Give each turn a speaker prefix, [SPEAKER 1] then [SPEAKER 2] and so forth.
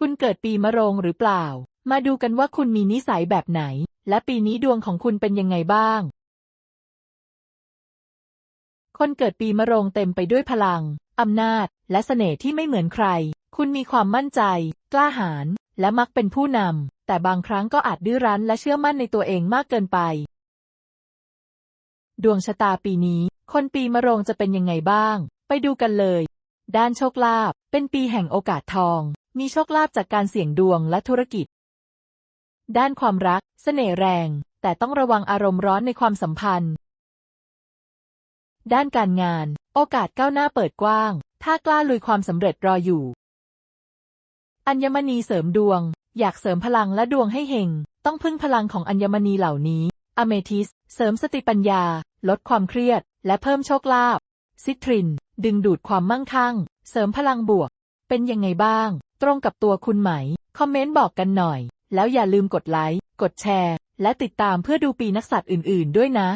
[SPEAKER 1] คุณเกิดปีมะโรงหรือเปล่า มาดูกันว่าคุณมีนิสัยแบบไหน และปีนี้ดวงของคุณเป็นยังไงบ้าง คนเกิดปีมะโรงเต็มไปด้วยพลัง อำนาจ และเสน่ห์ที่ไม่เหมือนใคร คุณมีความมั่นใจ กล้าหาญ และมักเป็นผู้นำ แต่บางครั้งก็อาจดื้อรั้นและเชื่อมั่นในตัวเองมากเกินไป ดวงชะตาปีนี้ คนปีมะโรงจะเป็นยังไงบ้าง ไปดูกันเลย ด้านโชคลาภ เป็นปีแห่งโอกาสทอง มีโชคลาภจากการเสี่ยงดวงและธุรกิจ ด้านความรักเสน่ห์แรง แต่ต้องระวังอารมณ์ร้อนในความสัมพันธ์ ด้านการงาน โอกาสก้าวหน้าเปิดกว้าง ถ้ากล้าลุยความสำเร็จรออยู่ อัญมณีเสริมดวง อยากเสริมพลังและดวงให้เฮง ต้องพึ่งพลังของอัญมณีเหล่านี้ อเมทิส เสริมสติปัญญา ลดความเครียด และเพิ่มโชคลาภซิตริน ดึงดูดความมั่งคั่ง เสริมพลังบวก เป็นยังไงบ้าง ตรงกับตัวคุณไหม คอมเมนต์บอกกันหน่อย แล้วอย่าลืมกดไลค์ กดแชร์ และติดตามเพื่อดูปีนักสัตว์อื่นๆ ด้วยนะ